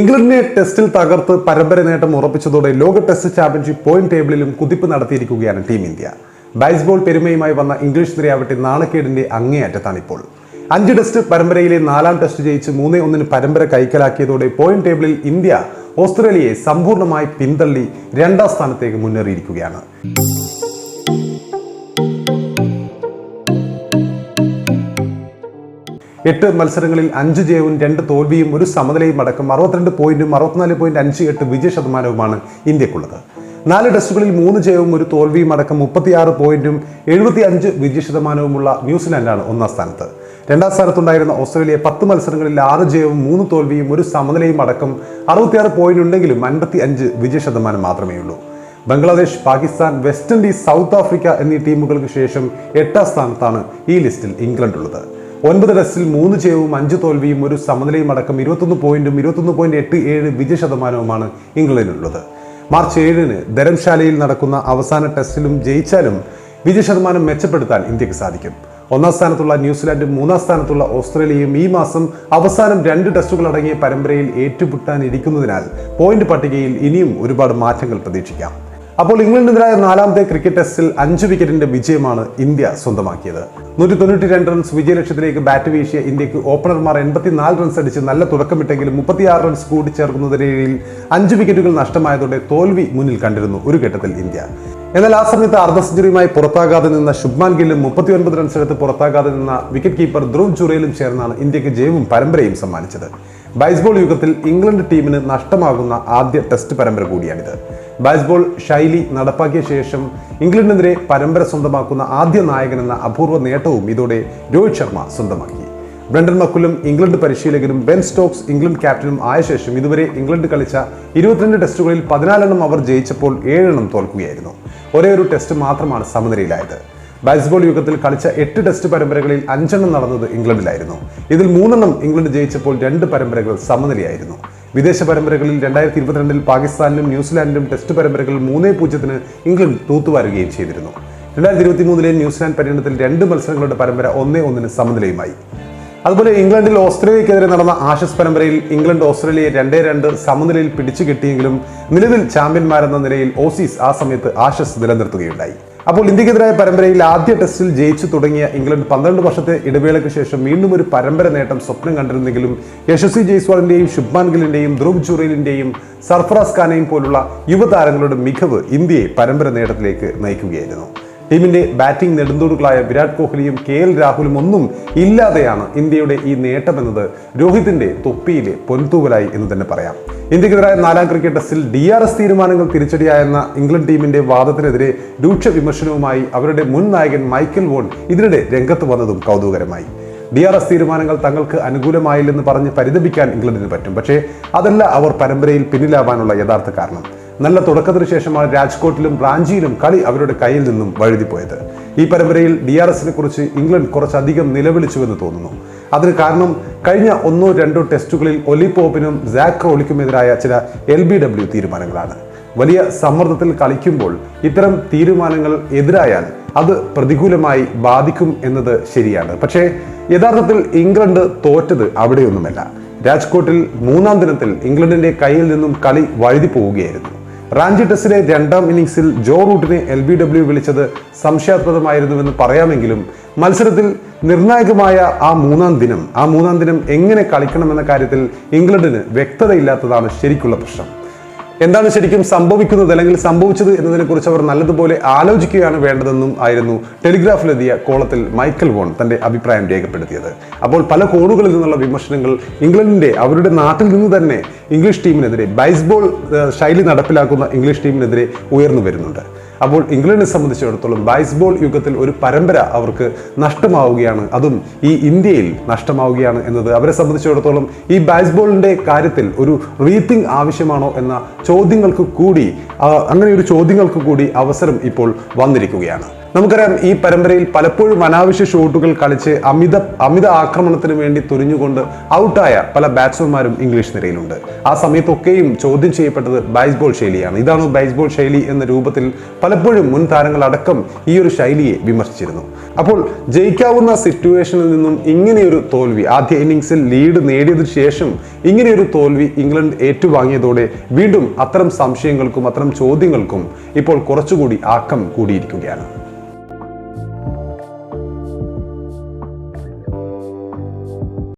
ഇംഗ്ലണ്ടിനെ ടെസ്റ്റിൽ തകർത്ത് പരമ്പര നേട്ടം ഉറപ്പിച്ചതോടെ ലോക ടെസ്റ്റ് ചാമ്പ്യൻഷിപ്പ് പോയിന്റ് ടേബിളിലും കുതിപ്പ് നടത്തിയിരിക്കുകയാണ് ടീം ഇന്ത്യ. ബൈസ്ബോൾ പെരുമയുമായി വന്ന ഇംഗ്ലീഷ് നിരയാവട്ടെ നാണക്കേടിന്റെ അങ്ങേയറ്റത്താണിപ്പോൾ അഞ്ച് ടെസ്റ്റ് പരമ്പരയിലെ നാലാം ടെസ്റ്റ് ജയിച്ച് മൂന്നേ ഒന്നിന് പരമ്പര കൈക്കലാക്കിയതോടെ പോയിന്റ് ടേബിളിൽ ഇന്ത്യ ഓസ്ട്രേലിയയെ സമ്പൂർണമായി പിന്തള്ളി രണ്ടാം സ്ഥാനത്തേക്ക് മുന്നേറിയിരിക്കുകയാണ്. എട്ട് മത്സരങ്ങളിൽ അഞ്ച് ജയവും രണ്ട് തോൽവിയും ഒരു സമനിലയും അടക്കം അറുപത്തിരണ്ട് പോയിന്റും അറുപത്തിനാല് പോയിന്റ് അഞ്ച് എട്ട് വിജയ ശതമാനവുമാണ് ഇന്ത്യക്കുള്ളത്. നാല് ടെസ്റ്റുകളിൽ മൂന്ന് ജയവും ഒരു തോൽവിയും അടക്കം മുപ്പത്തിയാറ് പോയിന്റും എഴുപത്തി അഞ്ച് വിജയ ശതമാനവുമുള്ള ന്യൂസിലാൻഡാണ് ഒന്നാം സ്ഥാനത്ത്. രണ്ടാം സ്ഥാനത്തുണ്ടായിരുന്ന ഓസ്ട്രേലിയ പത്ത് മത്സരങ്ങളിൽ ആറ് ജയവും മൂന്ന് തോൽവിയും ഒരു സമനിലയും അടക്കം അറുപത്തിയാറ് പോയിന്റ് ഉണ്ടെങ്കിലും അൻപത്തി അഞ്ച് വിജയ ശതമാനം മാത്രമേ ഉള്ളൂ Bangladesh Pakistan West Indies South Africa എന്നീ ടീമുകൾക്ക് ശേഷം എട്ടാം സ്ഥാനത്താണ് ഈ ലിസ്റ്റിൽ ഇംഗ്ലണ്ട് ഉള്ളത് ഒൻപത് ടെസ്റ്റിൽ മൂന്ന് ജയവും അഞ്ച് തോൽവിയും ഒരു സമനിലയും അടക്കം ഇരുപത്തൊന്ന് പോയിന്റും ഇരുപത്തൊന്ന് പോയിന്റ് എട്ട് ഏഴ് വിജയ ശതമാനവുമാണ് ഇംഗ്ലണ്ടിനുള്ളത്. മാർച്ച് ഏഴിന് ധരംശാലയിൽ നടക്കുന്ന അവസാന ടെസ്റ്റിലും ജയിച്ചാലും വിജയ ശതമാനം മെച്ചപ്പെടുത്താൻ ഇന്ത്യയ്ക്ക് സാധിക്കും. ഒന്നാം സ്ഥാനത്തുള്ള ന്യൂസിലാൻഡും മൂന്നാം സ്ഥാനത്തുള്ള ഓസ്ട്രേലിയയും ഈ മാസം അവസാനം രണ്ട് ടെസ്റ്റുകൾ അടങ്ങിയ പരമ്പരയിൽ ഏറ്റുമുട്ടാനിരിക്കുന്നതിനാൽ പോയിന്റ് പട്ടികയിൽ ഇനിയും ഒരുപാട് മാറ്റങ്ങൾ പ്രതീക്ഷിക്കാം. അപ്പോൾ ഇംഗ്ലണ്ടിനെതിരായ നാലാമത്തെ ക്രിക്കറ്റ് ടെസ്റ്റിൽ അഞ്ച് വിക്കറ്റിന്റെ വിജയമാണ് ഇന്ത്യ സ്വന്തമാക്കിയത്. നൂറ്റി തൊണ്ണൂറ്റി രണ്ട് റൺസ് വിജയലക്ഷ്യത്തിലേക്ക് ബാറ്റ് വീശിയ ഇന്ത്യയ്ക്ക് ഓപ്പണർമാർ എൺപത്തിനാല് റൺസ് അടിച്ച് നല്ല തുടക്കമിട്ടെങ്കിലും മുപ്പത്തിയാറ് റൺസ് കൂടിച്ചേർക്കുന്നതിനിടയിൽ അഞ്ച് വിക്കറ്റുകൾ നഷ്ടമായതോടെ തോൽവി മുന്നിൽ കണ്ടിരുന്നു ഒരു ഘട്ടത്തിൽ ഇന്ത്യ. എന്നാൽ ആ സമയത്ത് അർദ്ധ സെഞ്ചുറിയുമായി പുറത്താകാതെ നിന്ന ശുഭ്മാൻ ഗില്ലും മുപ്പത്തിയൊൻപത് റൺസ് എടുത്ത് പുറത്താകാതെ നിന്ന വിക്കറ്റ് കീപ്പർ ധ്രുവ് ജുറയിലും ചേർന്നാണ് ഇന്ത്യയ്ക്ക് ജയവും പരമ്പരയും സമ്മാനിച്ചത്. ബൈസ്ബോൾ യുഗത്തിൽ ഇംഗ്ലണ്ട് ടീമിന് നഷ്ടമാകുന്ന ആദ്യ ടെസ്റ്റ് പരമ്പര കൂടിയാണിത്. ബൈസ്ബോൾ ശൈലി നടപ്പാക്കിയ ശേഷം ഇംഗ്ലണ്ടിനെതിരെ പരമ്പര സ്വന്തമാക്കുന്ന ആദ്യ നായകൻ എന്ന അപൂർവ നേട്ടവും ഇതോടെ രോഹിത് ശർമ്മ സ്വന്തമാക്കി. ബ്രണ്ടൻ മക്കുലും ഇംഗ്ലണ്ട് പരിശീലകനും ബെൻ സ്റ്റോക്സ് ഇംഗ്ലണ്ട് ക്യാപ്റ്റനും ആയ ശേഷം ഇതുവരെ ഇംഗ്ലണ്ട് കളിച്ച ഇരുപത്തിരണ്ട് ടെസ്റ്റുകളിൽ പതിനാലെണ്ണം അവർ ജയിച്ചപ്പോൾ ഏഴെണ്ണം തോൽക്കുകയായിരുന്നു. ഒരേ ഒരു ടെസ്റ്റ് മാത്രമാണ് സമനിലയിലായത്. ബാസ്ബോൾ യുഗത്തിൽ കളിച്ച എട്ട് ടെസ്റ്റ് പരമ്പരകളിൽ അഞ്ചെണ്ണം നടന്നത് ഇംഗ്ലണ്ടിലായിരുന്നു. ഇതിൽ മൂന്നെണ്ണം ഇംഗ്ലണ്ട് ജയിച്ചപ്പോൾ രണ്ട് പരമ്പരകൾ സമനിലയായിരുന്നു. വിദേശ പരമ്പരകളിൽ രണ്ടായിരത്തി ഇരുപത്തിരണ്ടിൽ പാകിസ്ഥാനിലും ന്യൂസിലാൻഡിലും ടെസ്റ്റ് പരമ്പരകൾ മൂന്നേ പൂജ്യത്തിന് ഇംഗ്ലണ്ട് തൂത്തുവാരുകയും ചെയ്തിരുന്നു. രണ്ടായിരത്തി ഇരുപത്തി മൂന്നിലെ ന്യൂസിലാൻഡ് പര്യടനത്തിൽ രണ്ട് മത്സരങ്ങളുടെ പരമ്പര ഒന്നേ ഒന്നിന് സമനിലയുമായി. അതുപോലെ ഇംഗ്ലണ്ടിൽ ഓസ്ട്രേലിയക്കെതിരെ നടന്ന ആഷസ് പരമ്പരയിൽ ഇംഗ്ലണ്ട് ഓസ്ട്രേലിയയെ രണ്ടേ രണ്ട് സമനിലയിൽ പിടിച്ചു കിട്ടിയെങ്കിലും നിലവിൽ ചാമ്പ്യന്മാരെന്ന നിലയിൽ ഓസീസ് ആ സമയത്ത് ആഷസ് നിലനിർത്തുകയുണ്ടായി. അപ്പോൾ ഇന്ത്യക്കെതിരായ പരമ്പരയിൽ ആദ്യ ടെസ്റ്റിൽ ജയിച്ചു തുടങ്ങിയ ഇംഗ്ലണ്ട് പന്ത്രണ്ട് വർഷത്തെ ഇടവേളയ്ക്ക് ശേഷം വീണ്ടും ഒരു പരമ്പര നേട്ടം സ്വപ്നം കണ്ടിരുന്നെങ്കിലും യശസ്വി ജയ്സ്വാളിന്റെയും ശുഭ്മാൻ ഗില്ലിന്റെയും ധ്രുവ് ജുറേലിന്റെയും സർഫറാസ് ഖാനെയും പോലുള്ള യുവതാരങ്ങളുടെ മികവ് ഇന്ത്യയെ പരമ്പര നേട്ടത്തിലേക്ക് നയിക്കുകയായിരുന്നു. ടീമിന്റെ ബാറ്റിംഗ് നെടുന്തൂടുകളായ വിരാട് കോഹ്ലിയും കെ എൽ രാഹുലും ഒന്നും ഇല്ലാതെയാണ് ഇന്ത്യയുടെ ഈ നേട്ടമെന്നത് രോഹിതിന്റെ തൊപ്പിയിലെ പൊൻതൂവലായി എന്ന് തന്നെ പറയാം. ഇന്ത്യക്കെതിരായ നാലാം ക്രിക്കറ്റ് ടെസ്റ്റിൽ ഡി ആർ എസ് തീരുമാനങ്ങൾ തിരിച്ചടിയായെന്ന ഇംഗ്ലണ്ട് ടീമിന്റെ വാദത്തിനെതിരെ രൂക്ഷ വിമർശനവുമായി അവരുടെ മുൻ നായകൻ മൈക്കൽ വോൺ ഇതിനിടെ രംഗത്ത് വന്നതും കൗതുകരമായി ഡി ആർ എസ് തീരുമാനങ്ങൾ തങ്ങൾക്ക് അനുകൂലമായില്ലെന്ന് പറഞ്ഞ് പരിതപിക്കാൻ ഇംഗ്ലണ്ടിന് പറ്റും. പക്ഷേ അതല്ല അവർ പരമ്പരയിൽ പിന്നിലാവാനുള്ള യഥാർത്ഥ കാരണം. നല്ല തുടക്കത്തിന് ശേഷമാണ് രാജ്കോട്ടിലും റാഞ്ചിയിലും കളി അവരുടെ കയ്യിൽ നിന്നും വഴുതിപ്പോയത്. ഈ പരമ്പരയിൽ ഡി ആർ എസിനെ കുറിച്ച് ഇംഗ്ലണ്ട് കുറച്ചധികം നിലവിളിച്ചുവെന്ന് തോന്നുന്നു. അതിന് കാരണം കഴിഞ്ഞ ഒന്നോ രണ്ടോ ടെസ്റ്റുകളിൽ ഒലിപോപ്പിനും സാക് റോളിക്കുമെതിരായ ചില എൽ ബി ഡബ്ല്യു തീരുമാനങ്ങളാണ്. വലിയ സമ്മർദ്ദത്തിൽ കളിക്കുമ്പോൾ ഇത്തരം തീരുമാനങ്ങൾ എതിരായാൽ അത് പ്രതികൂലമായി ബാധിക്കും എന്നത് ശരിയാണ്. പക്ഷേ യഥാർത്ഥത്തിൽ ഇംഗ്ലണ്ട് തോറ്റത് അവിടെയൊന്നുമല്ല. രാജ്കോട്ടിൽ മൂന്നാം ദിനത്തിൽ ഇംഗ്ലണ്ടിന്റെ കയ്യിൽ നിന്നും കളി വഴുതി പോവുകയായിരുന്നു റാഞ്ചി ടെസ്റ്റിലെ രണ്ടാം ഇന്നിംഗ്സിൽ ജോ റൂട്ടിനെ എൽ ബി ഡബ്ല്യു വിളിച്ചത് സംശയാസ്പദമായിരുന്നുവെന്ന് പറയാമെങ്കിലും മത്സരത്തിൽ നിർണായകമായ ആ മൂന്നാം ദിനം ആ മൂന്നാം ദിനം എങ്ങനെ കളിക്കണമെന്ന കാര്യത്തിൽ ഇംഗ്ലണ്ടിന് വ്യക്തതയില്ലാത്തതാണ് ശരിക്കുള്ള പ്രശ്നം. എന്താണ് ശരിക്കും സംഭവിക്കുന്നത് അല്ലെങ്കിൽ സംഭവിച്ചത് എന്നതിനെ കുറിച്ച് അവർ നല്ലതുപോലെ ആലോചിക്കുകയാണ് വേണ്ടതെന്നും ആയിരുന്നു ടെലിഗ്രാഫിലെത്തിയ കോളത്തിൽ മൈക്കൽ വോൺ തന്റെ അഭിപ്രായം രേഖപ്പെടുത്തിയത്. അപ്പോൾ പല കോണുകളിൽ നിന്നുള്ള വിമർശനങ്ങൾ ഇംഗ്ലണ്ടിന്റെ അവരുടെ നാട്ടിൽ നിന്ന് തന്നെ ഇംഗ്ലീഷ് ടീമിനെതിരെ ബൈസ്ബോൾ ശൈലി നടപ്പിലാക്കുന്ന ഇംഗ്ലീഷ് ടീമിനെതിരെ ഉയർന്നു വരുന്നുണ്ട്. അപ്പോൾ ഇംഗ്ലണ്ടിനെ സംബന്ധിച്ചിടത്തോളം ബൈസ്ബോൾ യുഗത്തിൽ ഒരു പരമ്പര അവർക്ക് നഷ്ടമാവുകയാണ്. അതും ഈ ഇന്ത്യയിൽ നഷ്ടമാവുകയാണ് എന്നത്. അവരെ സംബന്ധിച്ചിടത്തോളം ഈ ബൈസ്ബോളിന്റെ കാര്യത്തിൽ ഒരു റീത്തിങ് ആവശ്യമാണോ എന്ന ചോദ്യങ്ങൾക്ക് കൂടി അങ്ങനെ ഒരു ചോദ്യങ്ങൾക്ക് കൂടി അവസരം ഇപ്പോൾ വന്നിരിക്കുകയാണ്. നമുക്കറിയാം ഈ പരമ്പരയിൽ പലപ്പോഴും അനാവശ്യ ഷോട്ടുകൾ കളിച്ച് അമിത അമിത ആക്രമണത്തിന് വേണ്ടി തുരിഞ്ഞുകൊണ്ട് ഔട്ടായ പല ബാറ്റ്സ്മാൻമാരും ഇംഗ്ലീഷ് നിരയിലുണ്ട്. ആ സമയത്തൊക്കെയും ചോദ്യം ചെയ്യപ്പെട്ടത് ബൈസ്ബോൾ ശൈലിയാണ്. ഇതാണ് ബൈസ്ബോൾ ശൈലി എന്ന രൂപത്തിൽ പലപ്പോഴും മുൻ താരങ്ങളടക്കം ഈ ഒരു ശൈലിയെ വിമർശിച്ചിരുന്നു. അപ്പോൾ ജയിക്കാവുന്ന സിറ്റുവേഷനിൽ നിന്നും ഇങ്ങനെയൊരു തോൽവി ആദ്യ ഇന്നിങ്സിൽ ലീഡ് നേടിയതിനു ശേഷം ഇങ്ങനെയൊരു തോൽവി ഇംഗ്ലണ്ട് ഏറ്റുവാങ്ങിയതോടെ വീണ്ടും അത്തരം സംശയങ്ങൾക്കും അത്തരം ചോദ്യങ്ങൾക്കും ഇപ്പോൾ കുറച്ചുകൂടി ആക്കം കൂടിയിരിക്കുകയാണ്.